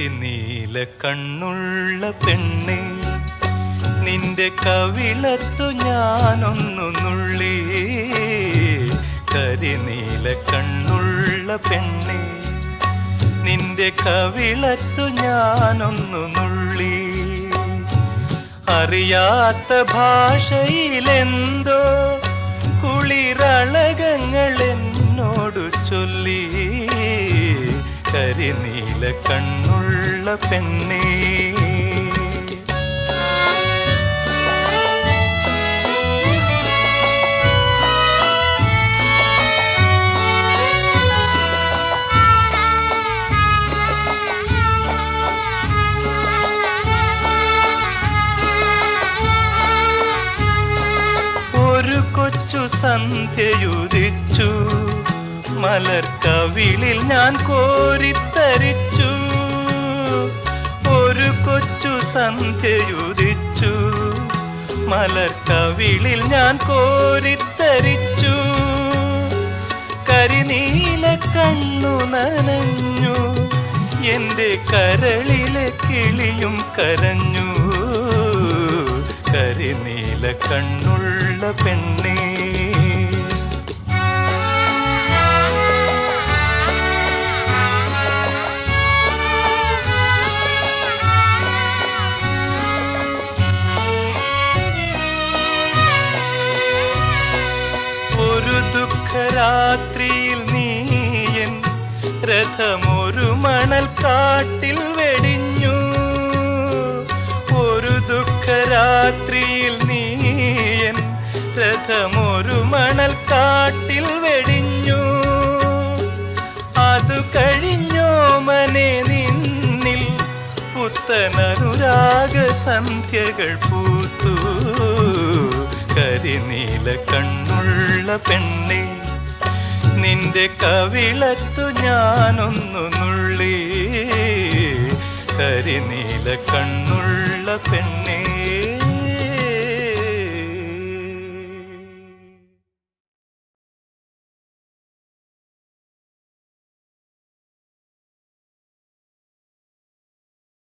കരിനീല കണ്ണുള്ള പെണ്ണെ നിന്റെ കവിളത്തു ഞാനൊന്നു നുള്ളി. കരിനീല കണ്ണുള്ള പെണ്ണെ നിന്റെ കവിളത്തു ഞാനൊന്നു നുള്ളി. അറിയാത്ത ഭാഷയിലെന്തോ കുളിരളകങ്ങൾ എന്നോടു ചൊല്ലി കരിനീല കണ്ണുള്ള പെണ്ണേ. ഒരു കൊച്ചു സന്ധ്യയുദിച്ചു. മലർക്കവിളിൽ ഞാൻ കോരിത്തരിച്ചു. ഒരു കൊച്ചു സന്ധ്യയുദിച്ചു. മലർക്കവിളിൽ ഞാൻ കോരിത്തരിച്ചു. കരിനീല കണ്ണു നനഞ്ഞു. എന്റെ കരളിലെ കിളിയും കരഞ്ഞു. കരിനീല കണ്ണുള്ള പെണ്ണേ. ദുഃഖരാത്രിയിൽ നീയൻ രഥമൊരു മണൽ കാട്ടിൽ വെടിഞ്ഞു. ഒരു ദുഃഖരാത്രിയിൽ നീയൻ രഥമൊരു മണൽ കാട്ടിൽ വെടിഞ്ഞു. അതു കഴിഞ്ഞോ മനെ നിന്നിൽ പുത്തനനുരാഗ സന്ധ്യകൾ പൂത്തു. കരിനീല കണ്ണുള്ള പെണ്ണെ. നിന്റെ കവിളത്തു ഞാനൊന്നു നുള്ളി. കരിനീല കണ്ണുള്ള പെണ്ണേ.